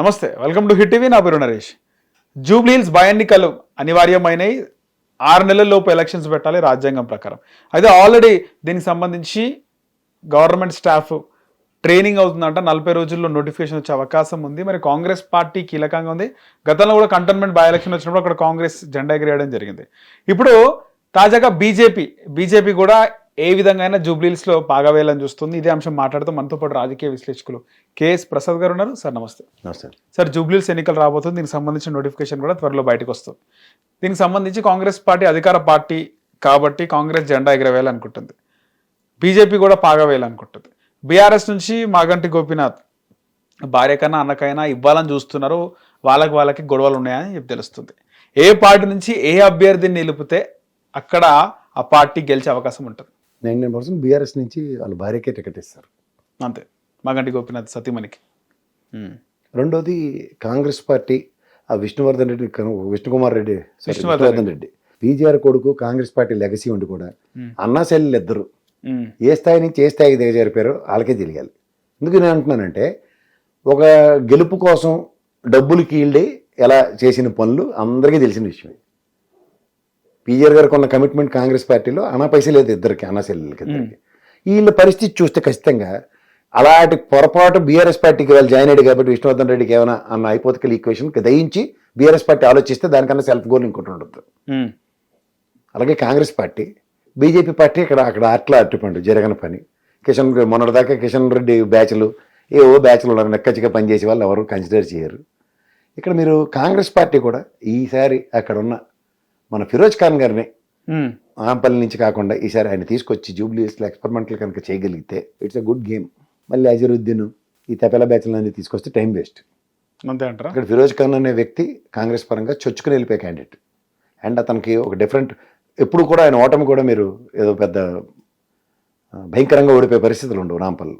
నమస్తే welcome to hit TV. నా పేరు నరేష్. జూబ్లీహిల్స్ భయ ఎన్నికలు అనివార్యమైనవి ఆరు నెలల లోపు ఎలక్షన్స్ పెట్టాలి రాజ్యాంగం ప్రకారం. అయితే ఆల్రెడీ దీనికి సంబంధించి గవర్నమెంట్ స్టాఫ్ ట్రైనింగ్ అవుతుందంట. నలభై రోజుల్లో నోటిఫికేషన్ వచ్చే అవకాశం ఉంది. మరి కాంగ్రెస్ పార్టీ కీలకంగా ఉంది. గతంలో కూడా కంటోన్మెంట్ బై ఎలక్షన్ వచ్చినప్పుడు అక్కడ కాంగ్రెస్ జెండా ఎగిరేయడం జరిగింది. ఇప్పుడు తాజాగా బీజేపీ బీజేపీ కూడా ఏ విధంగా అయినా జూబ్లీహిల్స్లో పాగవేయాలని చూస్తుంది. ఇదే అంశం మాట్లాడుతూ మనతో పాటు రాజకీయ విశ్లేషకులు కేఎస్ ప్రసాద్ గారు ఉన్నారు. సార్ నమస్తే. నమస్తే. సార్ జూబ్లీహిల్స్ ఎన్నికలు రాబోతుంది. దీనికి సంబంధించిన నోటిఫికేషన్ కూడా త్వరలో బయటకు వస్తుంది. దీనికి సంబంధించి కాంగ్రెస్ పార్టీ అధికార పార్టీ కాబట్టి కాంగ్రెస్ జెండా ఎగరవేయాలనుకుంటుంది. బీజేపీ కూడా పాగా వేయాలనుకుంటుంది. బీఆర్ఎస్ నుంచి మాగంటి గోపీనాథ్ భార్య కన్నా అన్నకైనా ఇవ్వాలని చూస్తున్నారు. వాళ్ళకి వాళ్ళకి గొడవలు ఉన్నాయని చెప్పి తెలుస్తుంది. ఏ పార్టీ నుంచి ఏ అభ్యర్థిని నిలిపితే అక్కడ ఆ పార్టీ గెలిచే అవకాశం ఉంటుంది. నైన్ నైన్ పర్సెంట్ బీఆర్ఎస్ నుంచి వాళ్ళ భార్యకే టికెట్ ఇస్తారు. అంతే. మాగంటి గోపీనాథ్ సతీమణికి. ఉమ్. రెండోది కాంగ్రెస్ పార్టీ ఆ విష్ణువర్ధన్ రెడ్డి కను- విష్ణుకుమార్ రెడ్డి విష్ణువర్ధన్ రెడ్డి. పీజీఆర్ కొడుకు కాంగ్రెస్ పార్టీ లెగసీ ఉండి కూడా అన్నా సెల్లు ఇద్దరు. ఏ స్థాయి నుంచి ఏ స్థాయికి దిగజారిపోయారో వాళ్ళకే తెలియాలి. ఎందుకు నేను అంటున్నానంటే ఒక గెలుపు కోసం డబ్బులు కీళ్ళి ఎలా చేసిన పనులు అందరికీ తెలిసిన విషయమే. పీజీఆర్ గారికి ఉన్న కమిట్మెంట్ కాంగ్రెస్ పార్టీలో అనా పైసే లేదు ఇద్దరికి అనా సెల్లులకి ఇద్దరికి. వీళ్ళ పరిస్థితి చూస్తే ఖచ్చితంగా అలాంటి పొరపాటు బీఆర్ఎస్ పార్టీకి వాళ్ళు జాయిన్ అయ్యాడు కాబట్టి విష్ణువర్ధన్ రెడ్డికి ఏమైనా అన్న హైపోతికల్ ఈక్వేషన్ దయించి బీఆర్ఎస్ పార్టీ ఆలోచిస్తే దానికన్నా సెల్ఫ్ గోల్ ఇంకోటి ఉండదు. అలాగే కాంగ్రెస్ పార్టీ బీజేపీ పార్టీ ఇక్కడ అక్కడ అట్లా అట్టుపండు జరగని పని. కిషన్ మొన్నటిదాకా కిషన్ రెడ్డి బ్యాచ్లు ఏవో బ్యాచ్లు ఉన్నారు నెక్కచ్చిగా పనిచేసే వాళ్ళు ఎవరు కన్సిడర్ చేయరు. ఇక్కడ మీరు కాంగ్రెస్ పార్టీ కూడా ఈసారి అక్కడ ఉన్న మన ఫిరోజ్ ఖాన్ గారిని. ఆంపల్లి నుంచి కాకుండా ఈసారి ఆయన తీసుకొచ్చి జూబ్లీస్లో ఎక్స్పెరిమెంట్లు కనుక చేయగలిగితే ఇట్స్ ఎ గుడ్ గేమ్. మళ్ళీ అజరుద్దీన్ ఈ తెపెల బ్యాచ్లన్నీ తీసుకొస్తే టైం వేస్ట్. అంతే అంటారా? ఇక్కడ ఫిరోజ్ ఖాన్ అనే వ్యక్తి కాంగ్రెస్ పరంగా చొచ్చుకుని వెళ్ళిపోయే క్యాండిడేట్ అండ్ అతనికి ఒక డిఫరెంట్ ఎప్పుడు కూడా ఆయన ఓటమి కూడా మీరు ఏదో పెద్ద భయంకరంగా ఓడిపోయే పరిస్థితులు ఉండవు రాంపల్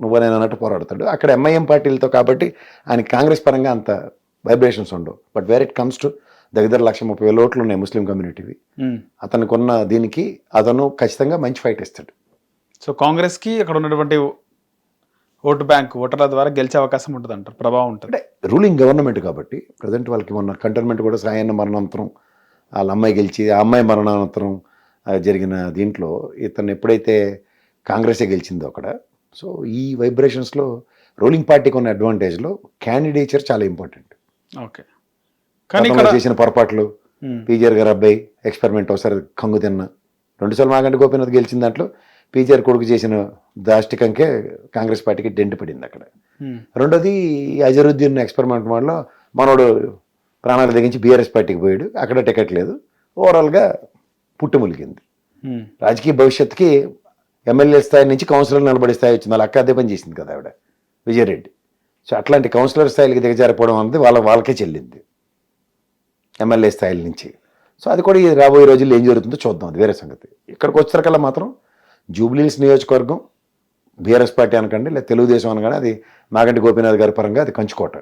నువ్వు నేను అన్నట్టు పోరాడతాడు. అక్కడ ఎంఐఎం పార్టీలతో కాబట్టి ఆయన కాంగ్రెస్ పరంగా అంత వైబ్రేషన్స్ ఉండవు. But where it comes to దగ్గర లక్ష ముప్పై వేల ఓట్లు ఉన్నాయి ముస్లిం కమ్యూనిటీవి. అతనికి ఉన్న దీనికి అతను ఖచ్చితంగా మంచి ఫైట్ ఇస్తాడు సో కాంగ్రెస్కి అక్కడ ఉన్నటువంటి ఓటు బ్యాంక్ ఓటర్ల ద్వారా గెలిచే అవకాశం ఉంటుంది అంటారు ప్రభావం ఉంటుంది. అంటే రూలింగ్ గవర్నమెంట్ కాబట్టి ప్రజెంట్ వాళ్ళకి మొన్న కంటోన్మెంట్ కూడా సాయన్న మరణానంతరం వాళ్ళ అమ్మాయి గెలిచి ఆ అమ్మాయి మరణానంతరం జరిగిన దీంట్లో ఇతను ఎప్పుడైతే కాంగ్రెసే గెలిచిందో అక్కడ. సో ఈ వైబ్రేషన్స్లో రూలింగ్ పార్టీకి ఉన్న అడ్వాంటేజ్లో క్యాండిడేచర్ చాలా ఇంపార్టెంట్ ఓకే. చేసిన పొరపాట్లు. పీజీఆర్ గారు అబ్బాయి ఎక్స్పెరిమెంట్ ఒకసారి కంగు తిన్న. రెండుసార్లు మాగంటి గోపీనాథ్ గెలిచిన దాంట్లో పీజీఆర్ కొడుకు చేసిన దాష్టికంకే కాంగ్రెస్ పార్టీకి డెంట్ పడింది అక్కడ. రెండోది అజరుద్దీన్ ఎక్స్పెరిమెంట్ వల్ల మనోడు ప్రాణాలు తెగించి బీఆర్ఎస్ పార్టీకి పోయాడు. అక్కడ టికెట్ లేదు. ఓవరాల్గా పుట్టుములిగింది. రాజకీయ భవిష్యత్తుకి ఎమ్మెల్యే స్థాయి నుంచి కౌన్సిలర్ నిలబడే స్థాయి వచ్చింది. వాళ్ళ అక్క అదే పని చేసింది కదా ఆవిడ విజయరెడ్డి. సో అట్లాంటి కౌన్సిలర్ స్థాయికి దిగజారిపోవడం అన్నది వాళ్ళ వాళ్ళకే చెల్లింది. ఎమ్మెల్యే స్థాయిల నుంచి. సో అది కూడా ఈ రాబోయే రోజుల్లో ఏం జరుగుతుందో చూద్దాం అది వేరే సంగతి. ఇక్కడికి వచ్చేసరికల్లా మాత్రం జూబ్లీహిల్స్ నియోజకవర్గం బీఆర్ఎస్ పార్టీ అనకండి లేదా తెలుగుదేశం అనగానే అది మాగంటి గోపీనాథ్ గారి పరంగా అది కంచుకోట.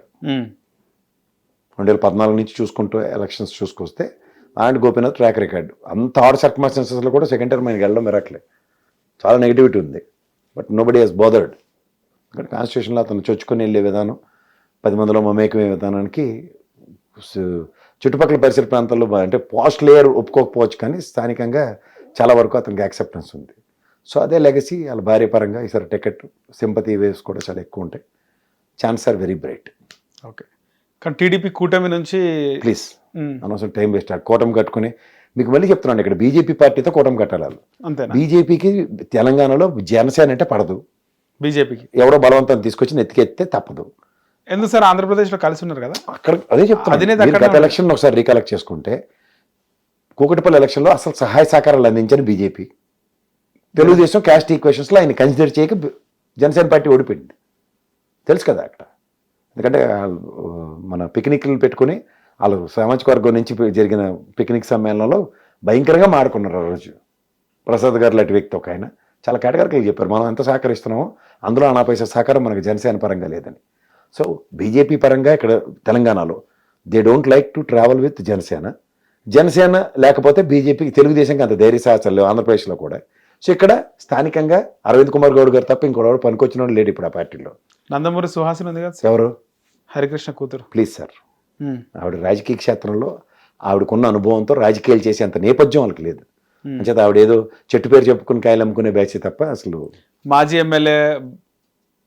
రెండు వేల పద్నాలుగు నుంచి చూసుకుంటూ ఎలక్షన్స్ చూసుకొస్తే మాగంటి గోపీనాథ్ ట్రాక్ రికార్డు అంత ఆర్ సర్కమాస్టెన్సెస్లో కూడా సెకండ్ టర్మ్ ఆయనకి వెళ్ళడం మెరట్లే చాలా నెగిటివిటీ ఉంది. But nobody has bothered ఇక్కడ కాన్స్టిట్యూషన్లో అతను చొచ్చుకొని వెళ్ళే విధానం పది మందిలో మమేకమే విధానానికి చుట్టుపక్కల పరిసర ప్రాంతాల్లో అంటే పోస్ట్ లేయర్ ఒప్పుకోకపోవచ్చు కానీ స్థానికంగా చాలా వరకు అతనికి యాక్సెప్టెన్స్ ఉంది. సో అదే లెగసీ వాళ్ళ భార్య పరంగా ఈసారి టికెట్ సింపతి వేవ్స్ కూడా చాలా ఎక్కువ ఉంటాయి. Chance are very bright okay. కానీ టీడీపీ కూటమి నుంచి ప్లీజ్. అనవసరం టైం వేస్ట్ కూటమి కట్టుకుని మీకు మళ్ళీ చెప్తున్నాను ఇక్కడ బీజేపీ పార్టీతో కూటమి కట్టాలి. అంతేనా? బీజేపీకి తెలంగాణలో జనసేన అంటే పడదు. బీజేపీకి. ఎవడో బలవంతం తీసుకొచ్చి నెత్తికెత్తే తప్పదు. ఎందుకు సార్ ఆంధ్రప్రదేశ్లో కలిసి ఉన్నారు కదా? అక్కడ అదే చెప్తాను గత ఎలక్షన్ ఒకసారి రీకలెక్ట్ చేసుకుంటే కూకటిపల్లి ఎలక్షన్లో అసలు సహాయ సహకారాలు అందించని బీజేపీ. తెలుగుదేశం క్యాస్ట్ ఈక్వేషన్స్లో ఆయన కన్సిడర్ చేయక జనసేన పార్టీ ఓడిపోయింది. తెలుసు కదా అక్కడ. ఎందుకంటే మన పిక్నిక్లు పెట్టుకుని వాళ్ళు సామాజిక వర్గం నుంచి జరిగిన పిక్నిక్ సమ్మేళనంలో భయంకరంగా మాడుకున్నారు ఆ రోజు. ప్రసాద్ గారు లాంటి వ్యక్తి ఒక ఆయన. చాలా కేటగిరికలు చెప్పారు మనం ఎంత సహకరిస్తున్నామో అందులో అనా పైసా సహకారం మనకు జనసేన పరంగా లేదని. సో బీజేపీ పరంగా ఇక్కడ తెలంగాణలో they don't like to travel with Janasena. Janasena లేకపోతే బీజేపీకి తెలుగుదేశంకి అంత ధైర్య సాహసాలు లేవు ఆంధ్రప్రదేశ్లో కూడా. సో ఇక్కడ స్థానికంగా అరవింద్ కుమార్ గౌడ్ గారు తప్ప ఇంకోటి పనికొచ్చిన వాడు లేడు ఇప్పుడు ఆ పార్టీలో. నందమూరి సుహాసిని ఉంది కదా. ఎవరు? హరికృష్ణ కూతురు. Please sir. ఆవిడ రాజకీయ క్షేత్రంలో ఆవిడకున్న అనుభవంతో రాజకీయాలు చేసేంత నేపథ్యం వాళ్ళకి లేదు. అంచేత ఆవిడ ఏదో చెట్టు పేరు చెప్పుకుని కాయలు అమ్ముకునే బ్యాచ్ తప్ప అసలు మాజీ ఎమ్మెల్యే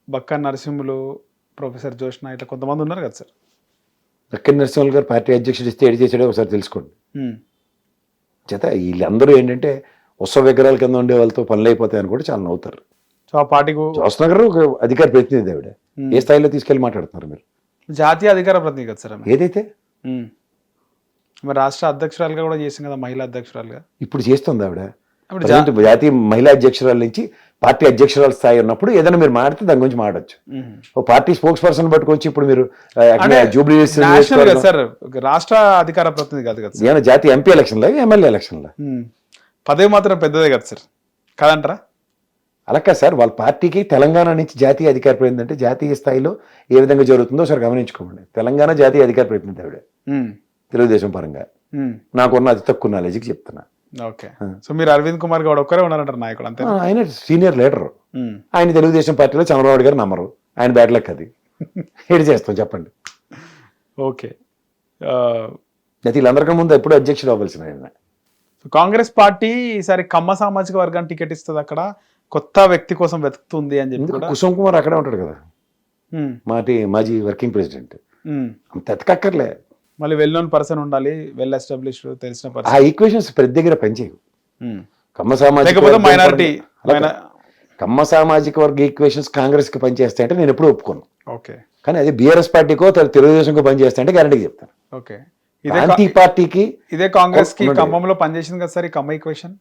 బక్క నరసింహులు ప్రొఫెసర్ జోష్న ఇట్లా కొంతమంది ఉన్నారు కదా సార్. దక్కన్ నరసింహల్ గారు పార్టీ అధ్యక్షుడు ఇస్తే ఏడు చేసాడో ఒకసారి తెలుసుకోండి. చేత వీళ్ళందరూ ఏంటంటే ఉత్సవ విగ్రహాల కింద ఉండే వాళ్ళతో పనులు అయిపోతాయని కూడా చాలా నవ్వుతారు. సో ఆ పార్టీకు జోస్ నగర్ ఒక అధికార ప్రతినిధి ఆవిడ. ఏ స్థాయిలో తీసుకెళ్ళి మాట్లాడుతున్నారు మీరు? జాతీయ అధికార ప్రతినిధి కదా సార్. ఏదైతే. మరి రాష్ట్ర అధ్యక్షురాలుగా కూడా చేసింది కదా మహిళా అధ్యక్షురాలుగా. ఇప్పుడు చేస్తుంది ఆవిడ. ఇప్పుడు జాతీయ మహిళా అధ్యక్షురాల నుంచి పార్టీ అధ్యక్షురాల స్థాయి ఉన్నప్పుడు ఏదైనా మీరు మాడితే దాని గురించి మాడొచ్చు ఉమ్. ఓ పార్టీ స్పోక్స్ పర్సన్ పట్టుకొచ్చి ఇప్పుడు మీరు జూబ్లీ సార్ రాష్ట్ర అధికార ప్రతినిధి కాదు కదా సార్. ఏమైనా జాతీయ ఎంపీ ఎలక్షన్లో ఎమ్మెల్యే ఎలక్షన్లో. పదవి మాత్రం పెద్దదే కదా సార్. కాదంటారా? అలా కాదు సార్ వాళ్ళ పార్టీకి తెలంగాణ నుంచి జాతీయ అధికార ప్రతినిధి అంటే జాతీయ స్థాయిలో ఏ విధంగా జరుగుతుందో ఒకసారి గమనించుకోమండి తెలంగాణ జాతీయ అధికార ప్రతినిధి ఆవిడ. తెలుగుదేశం పరంగా. నాకున్న అతి తక్కువ నాలెడ్జ్కి చెప్తున్నా. ఓకే. సో మీరు అరవింద్ కుమార్ గౌడ్ ఒక్కరే ఉన్నారంటారు నాయకుడు అంతే? ఆయన సీనియర్ లీడర్. ఆయన తెలుగుదేశం పార్టీలో చంద్రబాబు గారు నమ్మరు. ఆయన బ్యాడ్ లక్ అది. ఏడు చేస్తాం చెప్పండి. ఓకే. అయితే వీళ్ళందరికీ ముందు ఎప్పుడు అధ్యక్షుడు అవ్వాల్సిన ఆయన. కాంగ్రెస్ పార్టీ ఈసారి కమ్మ సామాజిక వర్గానికి టికెట్ ఇస్తుంది అక్కడ. కొత్త వ్యక్తి కోసం వెతుకుతుంది అని చెప్పి కుసుమ్ కుమార్ అక్కడే ఉంటాడు కదా. మాటి మాజీ వర్కింగ్ ప్రెసిడెంట్. అంత ఎతకక్కర్లే. మళ్ళీ వెల్ నోన్ పర్సన్ ఉండాలి వెల్ ఎస్టాబ్లిష్డ్ తెలిసిన ఆ పర్సన్ ఈక్వేషన్స్ ప్రతి దగ్గర పనిచేయవు. కమ్మ సామాజిక మైనారిటీ. కమ్మ సామాజిక వర్గ ఈక్వేషన్స్ కాంగ్రెస్కి పనిచేస్తాయంటే నేను ఎప్పుడు ఒప్పుకోను. ఓకే కానీ అది బీఆర్ఎస్ పార్టీకో తెలు- తెలుగుదేశంకో పనిచేస్తాయంటే గ్యారంటీ చెప్తాను. ఓకే ఇదే పార్టీకి ఇదే కాంగ్రెస్కి. ఖమ్మంలో పనిచేసింది కదా సార్ ఈ కమ్మ ఈక్వేషన్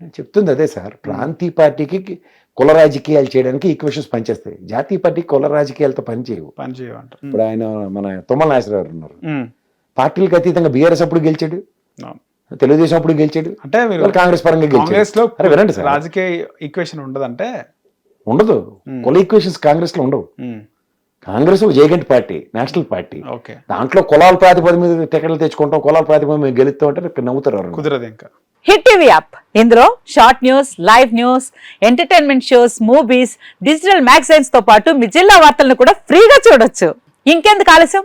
నేను చెప్తుంది అదే సార్. ప్రాంతీయ పార్టీకి కుల రాజకీయాలు చేయడానికి ఈక్వేషన్స్ పనిచేస్తాయి. జాతీయ పార్టీకి కుల రాజకీయాలతో పనిచేయవు. పని చేయమంటారు ఇప్పుడు ఆయన మన తుమ్మల నాగేశ్వరరావు గారు ఉన్నారు. ఉమ్. పార్టీలకు అతీతంగా బీఆర్ఎస్ అప్పుడు గెలిచాడు. తెలుగుదేశం అప్పుడు గెలిచాడు. అంటే మీరు కాంగ్రెస్ పరంగా కాంగ్రెస్లో గెలిచాడు అరే వినండి సార్. రాజకీయ ఈక్వేషన్ ఉండదంటే? ఉండదు. కుల ఈక్వేషన్స్ కాంగ్రెస్లో ఉండవు. కాంగ్రెస్ ఒక జేగంటి పార్టీ నేషనల్ పార్టీ. ఓకే. దాంట్లో కులాల ప్రాతిపదిక మీద టికెట్లు తెచ్చుకుంటాం కులాల ప్రాతిపదిక మీద గెలుస్తాం అంటే ఇక్కడ నవ్వుతారు. కుదరదు ఇంకా. Hit TV app. ఇందులో short news live news entertainment shows movies digital మ్యాగజైన్స్తో పాటు మీ జిల్లా వార్తలను కూడా ఫ్రీగా చూడొచ్చు. ఇంకెందుకు ఆలస్యం?